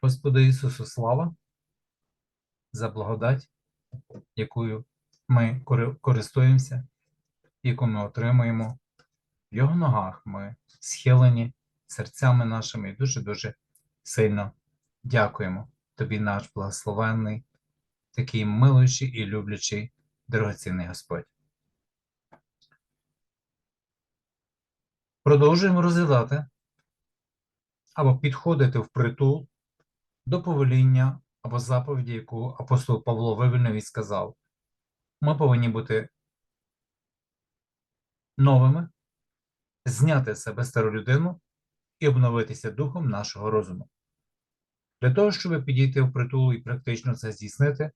Господи Ісусу, слава за благодать, якою ми користуємося, яку ми отримуємо. В Його ногах ми схилені серцями нашими і дуже-дуже сильно дякуємо Тобі, наш благословенний, такий милуючий і люблячий, дорогоцінний Господь. Продовжуємо розглядати або підходити в притул до повеління або заповіді, яку апостол Павло вивільнив і сказав. Ми повинні бути новими, зняти з себе стару людину і обновитися духом нашого розуму. Для того, щоб підійти в притул і практично це здійснити,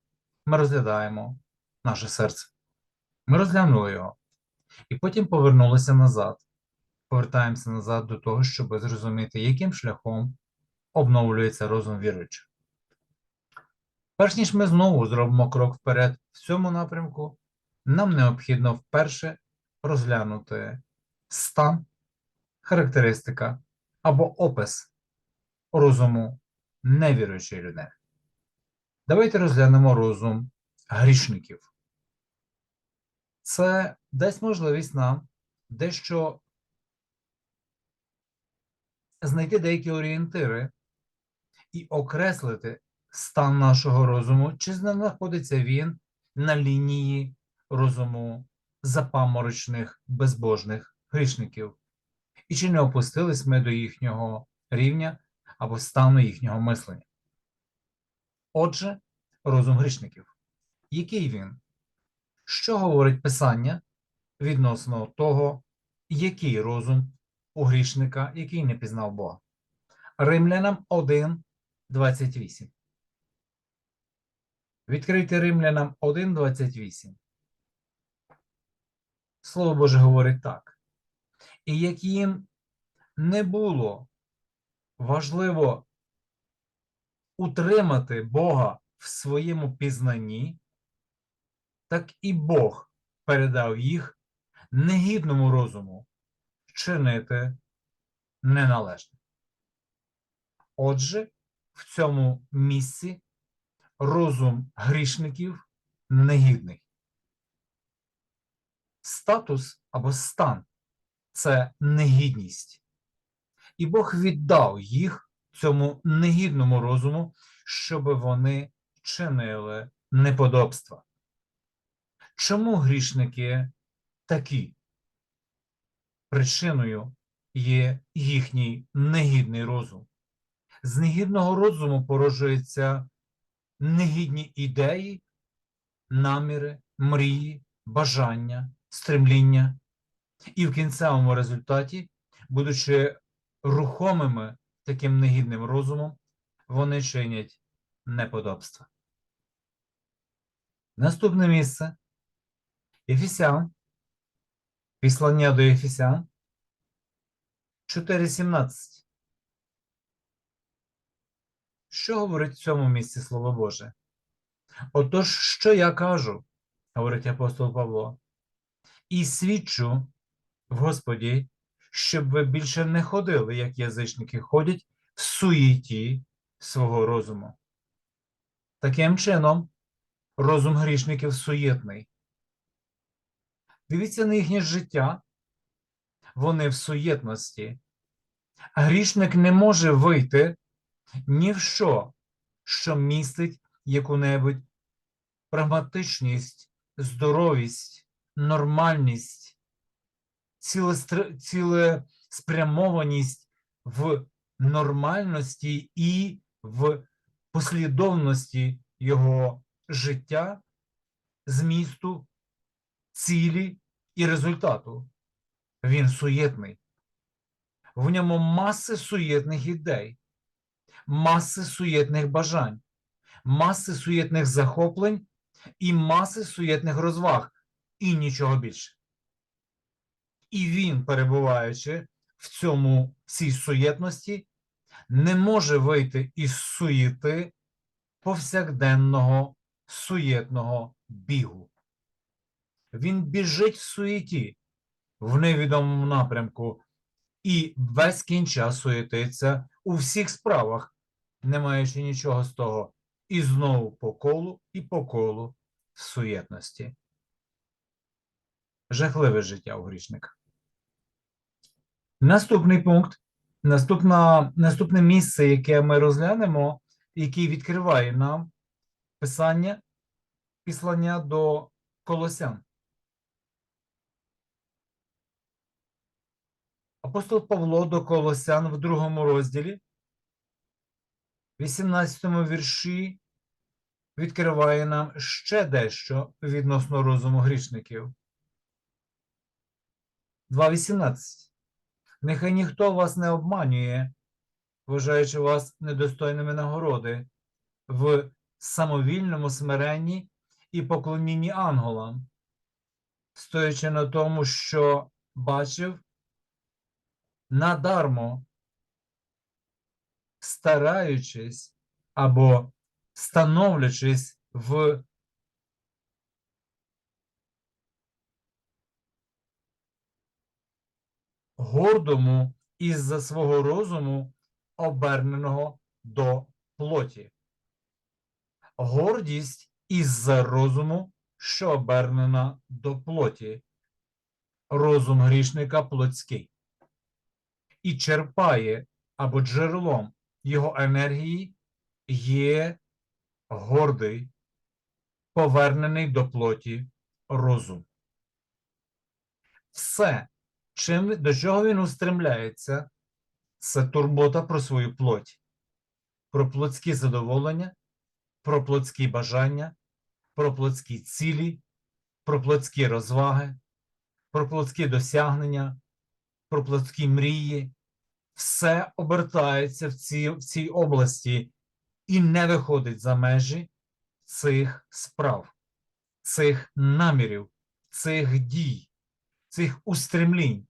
ми розглядаємо наше серце. Ми розглянули його і потім повернулися назад. Повертаємося назад до того, щоб зрозуміти, яким шляхом обновлюється розум віруючих. Перш ніж ми знову зробимо крок вперед в цьому напрямку, нам необхідно вперше розглянути стан, характеристика або опис розуму невіруючої людини. Давайте розглянемо розум грішників. Це дасть можливість нам дещо знайти деякі орієнтири і окреслити стан нашого розуму, чи знаходиться він на лінії розуму запаморочних безбожних грішників, і чи не опустились ми до їхнього рівня або стану їхнього мислення. Отже, розум грішників. Який він? Що говорить Писання відносно того, який розум у грішника, який не пізнав Бога? Римлянам 1, 28. Відкрийте Римлянам 1, 28. Слово Боже говорить так. І як їм не було важливо утримати Бога в своєму пізнанні, так і Бог передав їх негідному розуму чинити неналежне. Отже, в цьому місці розум грішників негідний. Статус або стан це негідність. І Бог віддав їх цьому негідному розуму, щоб вони чинили неподобства. Чому грішники такі? Причиною є їхній негідний розум. З негідного розуму породжуються негідні ідеї, наміри, мрії, бажання, стремління. І в кінцевому результаті, будучи рухомими таким негідним розумом, вони чинять неподобства. Наступне місце Ефесян, післання до Ефесян 4.17. Що говорить в цьому місці Слово Боже? Отож, що я кажу, говорить апостол Павло, і свідчу в Господі, щоб ви більше не ходили, як язичники ходять, в суєті свого розуму. Таким чином, розум грішників суєтний. Дивіться на їхнє життя, вони в суєтності. Грішник не може вийти ні в що, що містить яку-небудь прагматичність, здоровість, нормальність, цілеспрямованість в нормальності і в послідовності його життя, змісту, цілі і результату. Він суєтний. В ньому маси суєтних ідей, маси суєтних бажань, маси суєтних захоплень і маси суєтних розваг, і нічого більше. І він, перебуваючи в цьому цій суєтності, не може вийти із суєти повсякденного суєтного бігу. Він біжить в суєті в невідомому напрямку і кінь час суєтиться у всіх справах, не маючи нічого з того, і знову по колу і по колу в суєтності. Жахливе життя у грішника. Наступний пункт, наступна, наступне місце, яке ми розглянемо, який відкриває нам писання, післання до Колосян. Апостол Павло до Колосян в другому розділі, 18 вірші, відкриває нам ще дещо відносно розуму грішників. 2.18. Нехай ніхто вас не обманює, вважаючи вас недостойними нагороди в самовільному смиренні і поклонінні анголам, стоячи на тому, що бачив надармо, стараючись або становлячись в гордому із-за свого розуму, оберненого до плоті. Гордість із-за розуму, що обернена до плоті. Розум грішника плотський. І черпає або джерелом його енергії є гордий, повернений до плоті розум. Все, чим, до чого він устремляється, це турбота про свою плоть, про плотські задоволення, про плотські бажання, про плотські цілі, про плотські розваги, про плотські досягнення, про плотські мрії. Все обертається в цій, в цій області і не виходить за межі цих справ, цих намірів, цих дій, цих устремлінь,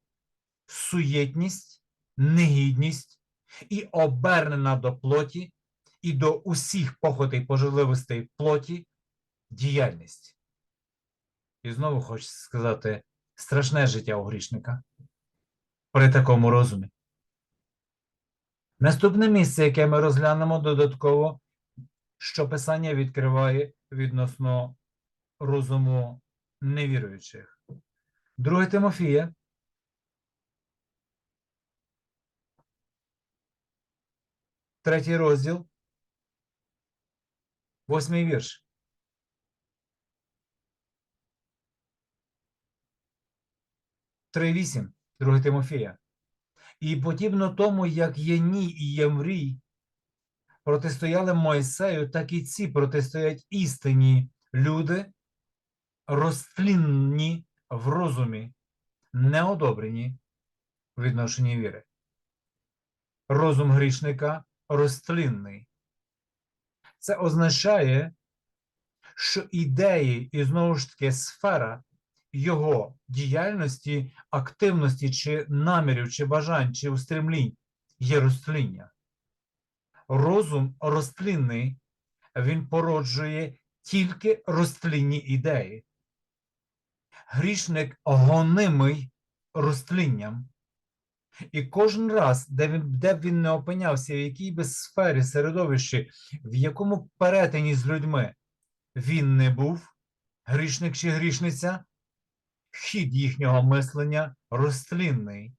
суєтність, негідність і обернена до плоті і до усіх похотей поживливостей плоті діяльність. І знову хочеться сказати страшне життя у грішника при такому розумі. Наступне місце, яке ми розглянемо додатково, що Писання відкриває відносно розуму невіруючих. Друге Тимофія. Третій розділ. Восьмий вірш. Три вісім. Друге Тимофія. І подібно тому, як Єні і Ємрій протистояли Мойсею, так і ці протистоять істині люди, розтлінні в розумі, неодобрені в відношенні віри. Розум грішника розтлінний. Це означає, що ідеї і знову ж таки сфера його діяльності, активності чи намірів, чи бажань, чи устремлінь є розтління. Розум розтлінний, він породжує тільки розтлінні ідеї. Грішник гонимий розтлінням. І кожен раз, де він, де б він не опинявся, в якій би сфері, середовищі, в якому перетині з людьми він не був, грішник чи грішниця, хід їхнього мислення розтлінний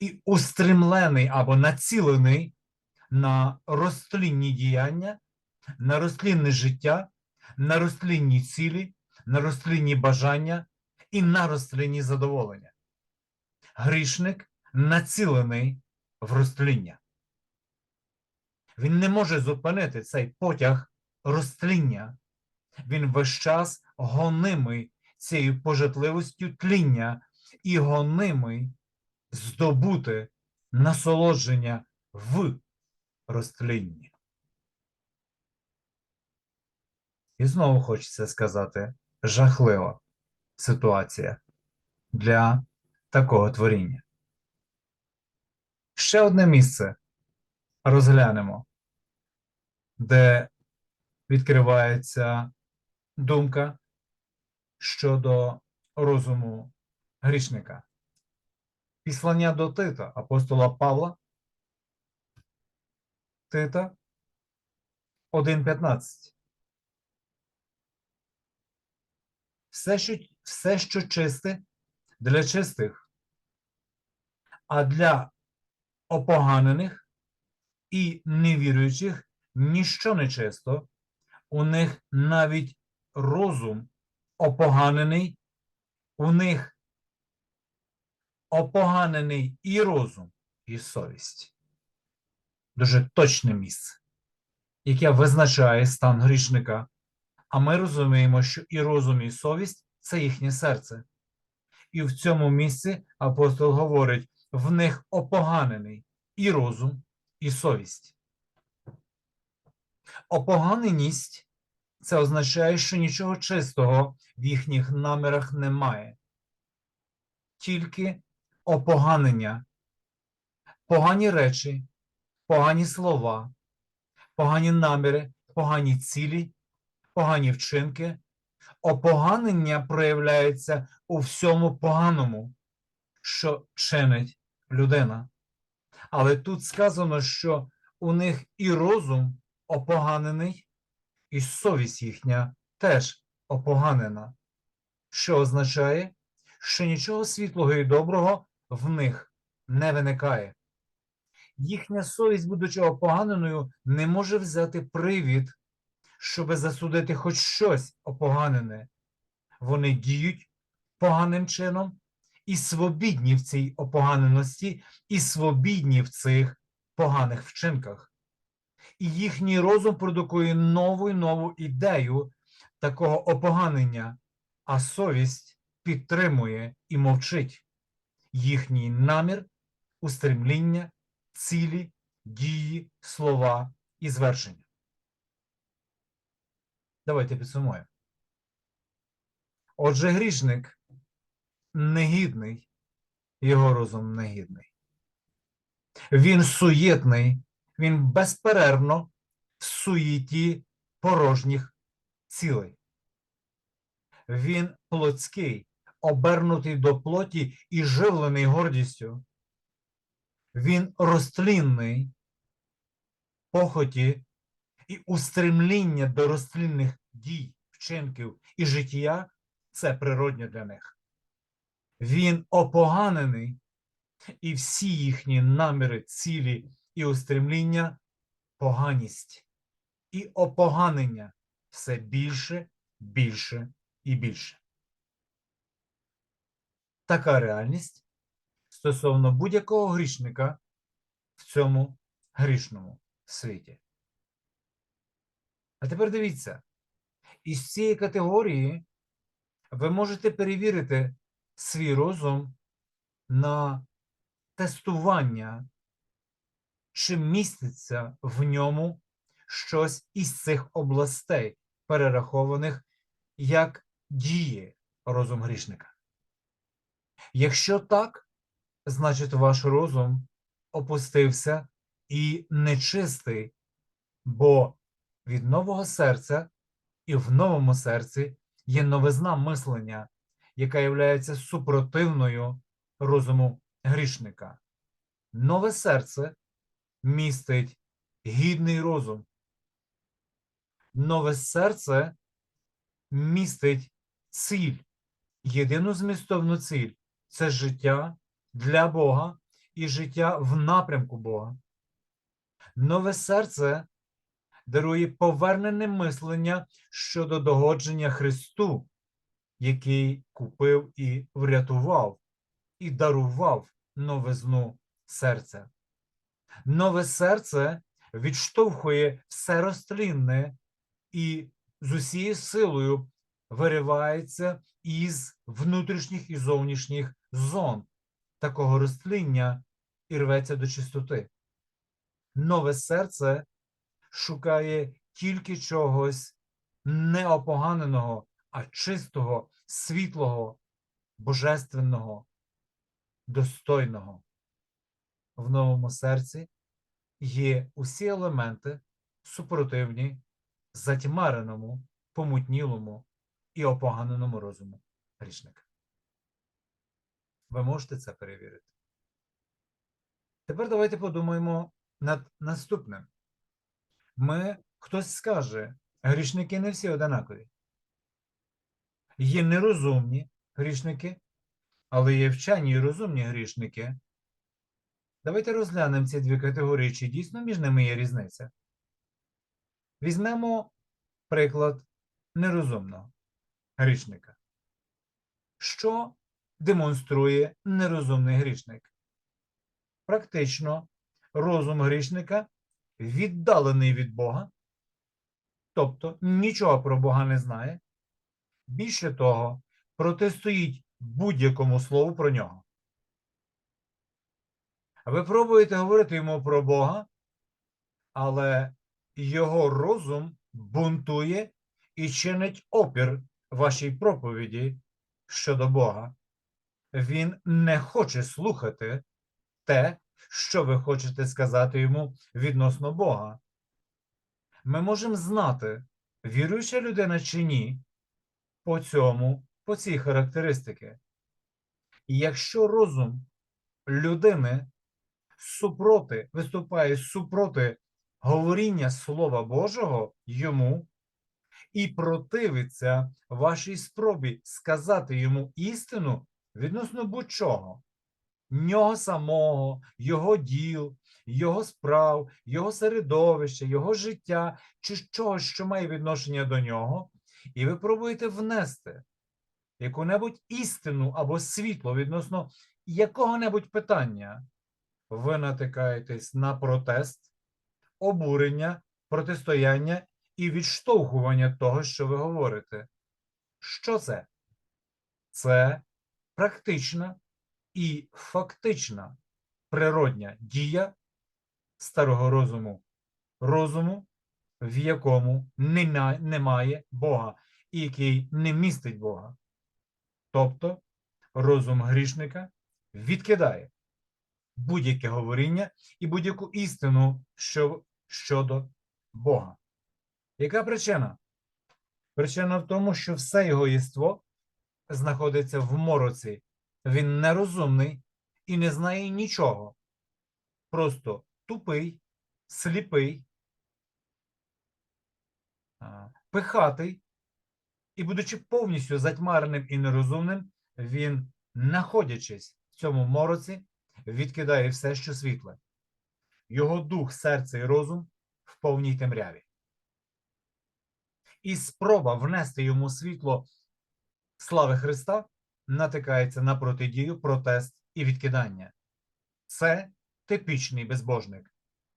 і устремлений або націлений на розтлінні діяння, на розтлінне життя, на розтлінні цілі, на розтлінні бажання і на розтлінні задоволення. Грішник націлений в розтління. Він не може зупинити цей потяг розтління. Він весь час гонимий цією пожитливостю тління і гонимий здобути насолодження в розтлінні. І знову хочеться сказати жахлива ситуація для такого творіння. Ще одне місце розглянемо, де відкривається думка щодо розуму грішника. Післання до Тита, апостола Павла, Тита, 1.15. Все, що, все, що чисте, для чистих, а для опоганених і невіруючих ніщо не чисто, у них навіть розум опоганений, у них опоганений і розум, і совість. Дуже точне місце, яке визначає стан грішника. А ми розуміємо, що і розум, і совість це їхнє серце. І в цьому місці апостол говорить: в них опоганений і розум, і совість. Опоганеність це означає, що нічого чистого в їхніх намірах немає. Тільки опоганення, погані речі, погані слова, погані наміри, погані цілі, погані вчинки. Опоганення проявляється у всьому поганому, що чинить людина. Але тут сказано, що у них і розум опоганений, і совість їхня теж опоганена, що означає, що нічого світлого і доброго в них не виникає. Їхня совість, будучи опоганеною, не може взяти привід, щоб засудити хоч щось опоганене. Вони діють поганим чином і свобідні в цій опоганеності, і свобідні в цих поганих вчинках. І їхній розум продукує нову і нову ідею такого опоганення, а совість підтримує і мовчить їхній намір, устремління, цілі, дії, слова і звершення. Давайте підсумуємо. Отже, грішник негідний, його розум негідний. Він суєтний, він безперервно в суєті порожніх цілей. Він плотський, обернутий до плоті і живлений гордістю. Він розтлінний похоті і устремління до розтлінних дій, вчинків і життя це природньо для них. Він опоганений, і всі їхні наміри, цілі і устремління поганість і опоганення все більше, більше і більше. Така реальність стосовно будь-якого грішника в цьому грішному світі. А тепер дивіться, із цієї категорії ви можете перевірити свій розум на тестування, чи міститься в ньому щось із цих областей, перерахованих як діє розум грішника. Якщо так, значить ваш розум опустився і нечистий, бо від нового серця і в новому серці є новизна мислення, яка є супротивною розуму грішника. Нове серце містить гідний розум. Нове серце містить ціль, єдину змістовну ціль це життя для Бога і життя в напрямку Бога. Нове серце дарує повернене мислення щодо догодження Христу, який купив і врятував, і дарував новизну серця. Нове серце відштовхує все розтлінне і з усією силою виривається із внутрішніх і зовнішніх зон такого розтління і рветься до чистоти. Нове серце шукає тільки чогось неопоганеного, а чистого, світлого, божественного, достойного. В новому серці є усі елементи супротивні затьмареному, помутнілому і опоганеному розуму грішника. Ви можете це перевірити. Тепер давайте подумаємо над наступним. Ми Хтось скаже, грішники не всі одинакові. Є нерозумні грішники, але є вчені і розумні грішники. Давайте розглянемо ці дві категорії, чи дійсно між ними є різниця. Візьмемо приклад нерозумного грішника. Що демонструє нерозумний грішник? Практично розум грішника віддалений від Бога, тобто нічого про Бога не знає. Більше того, протистоїть будь-якому слову про нього. Ви пробуєте говорити йому про Бога, але його розум бунтує і чинить опір вашій проповіді щодо Бога. Він не хоче слухати те, що ви хочете сказати йому відносно Бога. Ми можемо знати, віруюча людина чи ні, по цьому, по цій характеристики. І якщо розум людини супроти, виступає супроти говоріння Слова Божого йому і противиться вашій спробі сказати йому істину відносно будь-чого, нього самого, його діл, його справ, його середовища, його життя чи чогось, що має відношення до нього, і ви пробуєте внести яку-небудь істину або світло відносно якого-небудь питання, ви натикаєтесь на протест, обурення, протистояння і відштовхування того, що ви говорите. Що це? Це практична і фактична природня дія старого розуму, розуму, в якому немає Бога і який не містить Бога. Тобто розум грішника відкидає будь-яке говоріння і будь-яку істину що, щодо Бога. Яка причина? Причина в тому, що все його єство знаходиться в мороці. Він нерозумний і не знає нічого. Просто тупий, сліпий, пихатий, і, будучи повністю затьмареним і нерозумним, він, знаходячись в цьому мороці, відкидає все, що світле. Його дух, серце і розум в повній темряві. І спроба внести йому світло слави Христа натикається на протидію, протест і відкидання. Це типічний безбожник,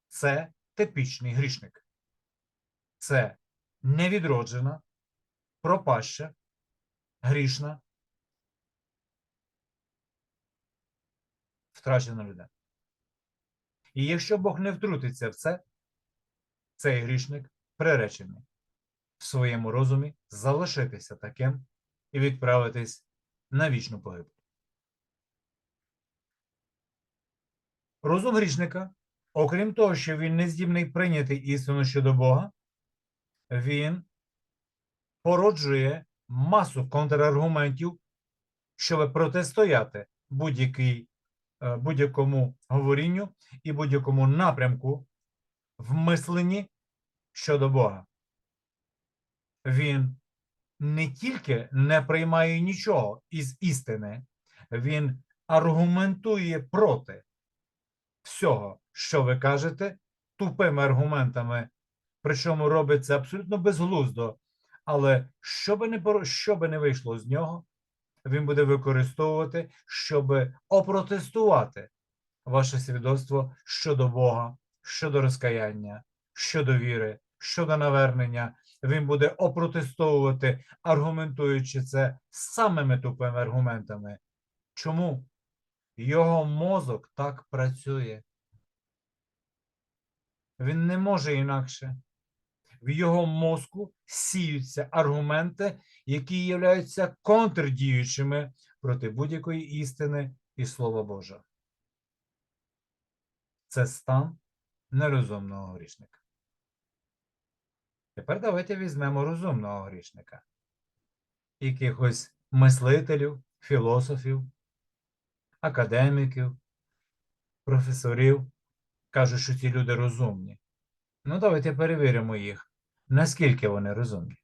це типічний грішник, це невідроджена, пропаща, грішна, втрачена людина. І якщо Бог не втрутиться в це, цей грішник приречений в своєму розумі залишитися таким і відправитись на вічну погибель. Розум грішника, окрім того, що він не здібний прийняти істину щодо Бога, він породжує масу контраргументів, щоб протистояти будь-який, е, будь-якому говорінню і будь-якому напрямку в мисленні щодо Бога. Він не тільки не приймає нічого із істини, він аргументує проти всього, що ви кажете, тупими аргументами, причому робить це абсолютно безглуздо. Але що би не, що би не вийшло з нього, він буде використовувати, щоб опротестувати ваше свідоцтво щодо Бога, щодо розкаяння, щодо віри, щодо навернення. Він буде опротестовувати, аргументуючи це самими тупими аргументами. Чому? Його мозок так працює. Він не може інакше. В його мозку сіються аргументи, які являються контрдіючими проти будь-якої істини і Слова Божого. Це стан нерозумного грішника. Тепер давайте візьмемо розумного грішника, якихось мислителів, філософів, академіків, професорів кажуть, що ці люди розумні. Ну, давайте перевіримо їх наскільки вони розумні.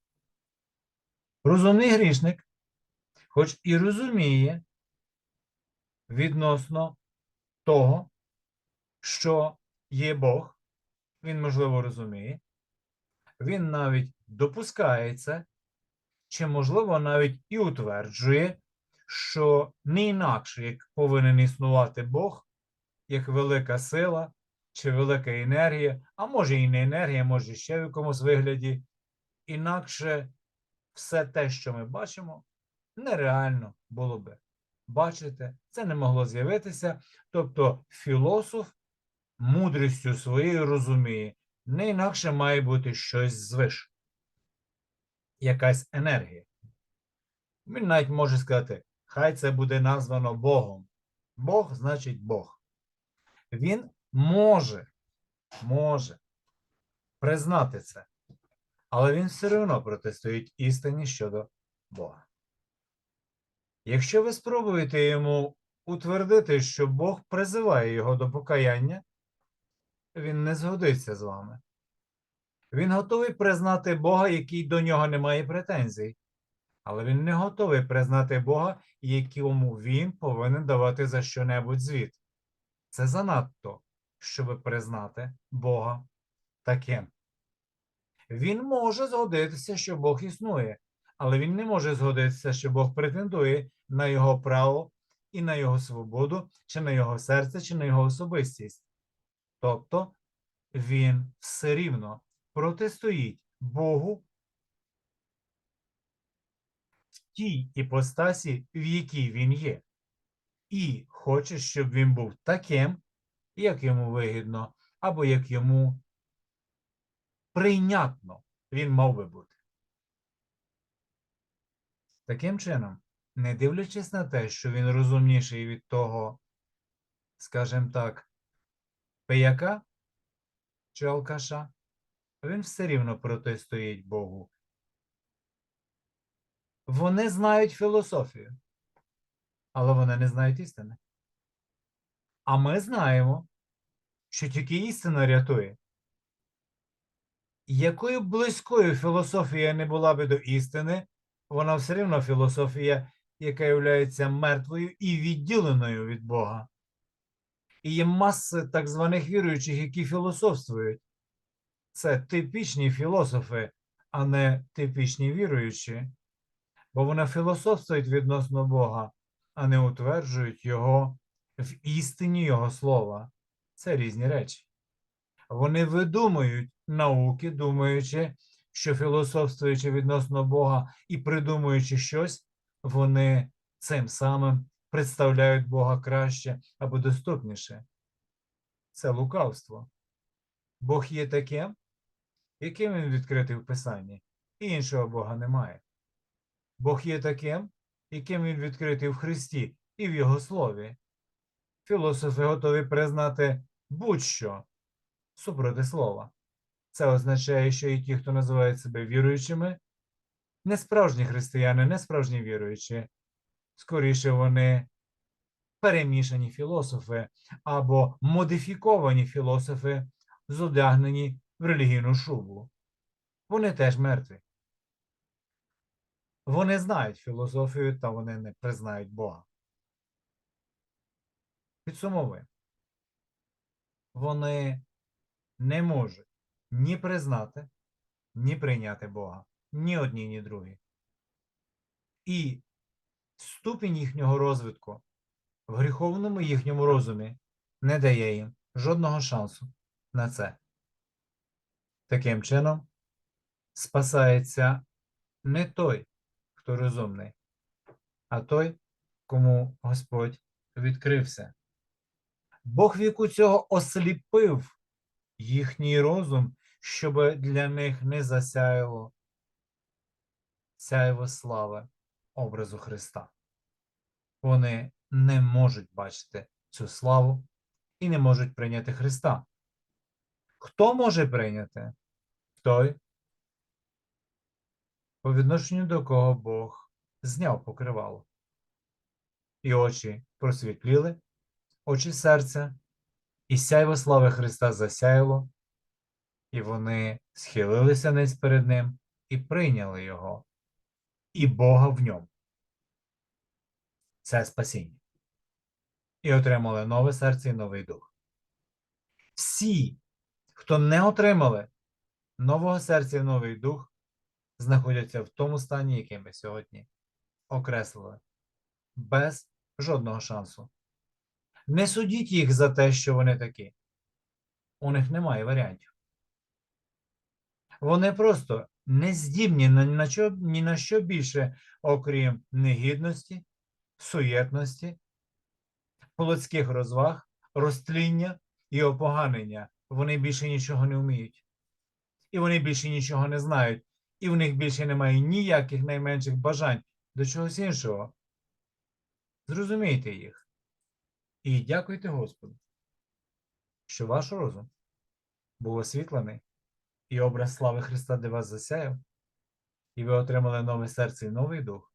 Розумний грішник, хоч і розуміє відносно того, що є Бог, він, можливо, розуміє, він навіть допускає це, чи, можливо, навіть і утверджує, що не інакше, як повинен існувати Бог, як велика сила чи велика енергія, а може і не енергія, може ще в якомусь вигляді. Інакше все те, що ми бачимо, нереально було би. Бачите, це не могло з'явитися. Тобто філософ мудрістю своєю розуміє, не інакше має бути щось звиш, якась енергія. Він навіть може сказати, хай це буде названо Богом. Бог значить Бог. Він може, може признати це, але він все одно протистоїть істині щодо Бога. Якщо ви спробуєте йому утвердити, що Бог призиває його до покаяння, він не згодиться з вами. Він готовий признати Бога, який до нього не має претензій, але він не готовий признати Бога, якому він повинен давати за що-небудь звіт. Це занадто, щоб признати Бога таким. Він може згодитися, що Бог існує, але він не може згодитися, що Бог претендує на його право і на його свободу, чи на його серце, чи на його особистість. Тобто він все рівно протистоїть Богу в тій іпостасі, в якій він є, і хоче, щоб він був таким, як йому вигідно, або як йому прийнятно він мав би бути. Таким чином, не дивлячись на те, що він розумніший від того, скажімо так, пияка чи алкаша, він все рівно протистоїть Богу. Вони знають філософію, але вони не знають істини. А ми знаємо, що тільки істина рятує. Якою близькою філософія не була би до істини, вона все рівно філософія, яка є мертвою і відділеною від Бога. І є маси так званих віруючих, які філософствують. Це типічні філософи, а не типічні віруючі, бо вони філософствують відносно Бога, а не утверджують Його в істині Його слова. Це різні речі. Вони видумують науки, думаючи, що філософствуючи відносно Бога і придумуючи щось, вони цим самим представляють Бога краще або доступніше. Це лукавство. Бог є таким, яким він відкритий в Писанні, і іншого Бога немає. Бог є таким, яким він відкритий в Христі і в Його слові. Філософи готові признати будь-що супроти слова. Це означає, що і ті, хто називають себе віруючими, не справжні християни, не справжні віруючі. Скоріше вони перемішані філософи або модифіковані філософи, зодягнені в релігійну шубу. Вони теж мертві. Вони знають філософію, та вони не признають Бога. Підсумовуємо. Вони не можуть ні признати, ні прийняти Бога. Ні одні, ні другі. І ступінь їхнього розвитку в гріховному їхньому розумі не дає їм жодного шансу на це. Таким чином, спасається не той, хто розумний, а той, кому Господь відкрився. Бог віку цього осліпив їхній розум, щоб для них не засяяло сяєво слави образу Христа. Вони не можуть бачити цю славу і не можуть прийняти Христа. Хто може прийняти? Той, по відношенню до кого Бог зняв покривало. І очі просвітліли, очі серця, і сяйво слави Христа засяяло, І вони схилилися ниць перед ним і прийняли його, і Бога в ньому. Це спасіння. І отримали нове серце і новий дух. Всі, хто не отримали нового серця і новий дух, знаходяться в тому стані, який ми сьогодні окреслили, без жодного шансу. Не судіть їх за те, що вони такі. У них немає варіантів. Вони просто не здібні ні на, що, ні на що більше, окрім негідності, суєтності, плотських розваг, розтління і опоганення. Вони більше нічого не вміють. І вони більше нічого не знають. І в них більше немає ніяких найменших бажань до чогось іншого. Зрозумійте їх. І дякуйте Господу, що ваш розум був освітлений, і образ слави Христа для вас засяяв, і ви отримали нове серце і новий дух.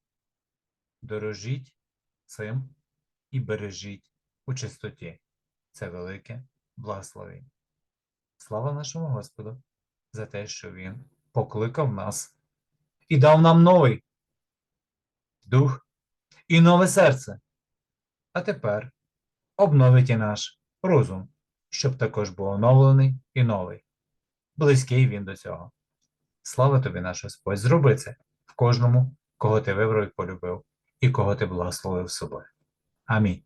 Дорожіть цим і бережіть у чистоті. Це велике благословення. Слава нашому Господу за те, що Він покликав нас і дав нам новий дух і нове серце. А тепер обновить і наш розум, щоб також був оновлений і новий. Близький він до цього. Слава тобі, наш Господь, зроби це в кожному, кого ти вибрав і полюбив, і кого ти благословив собою. Амінь.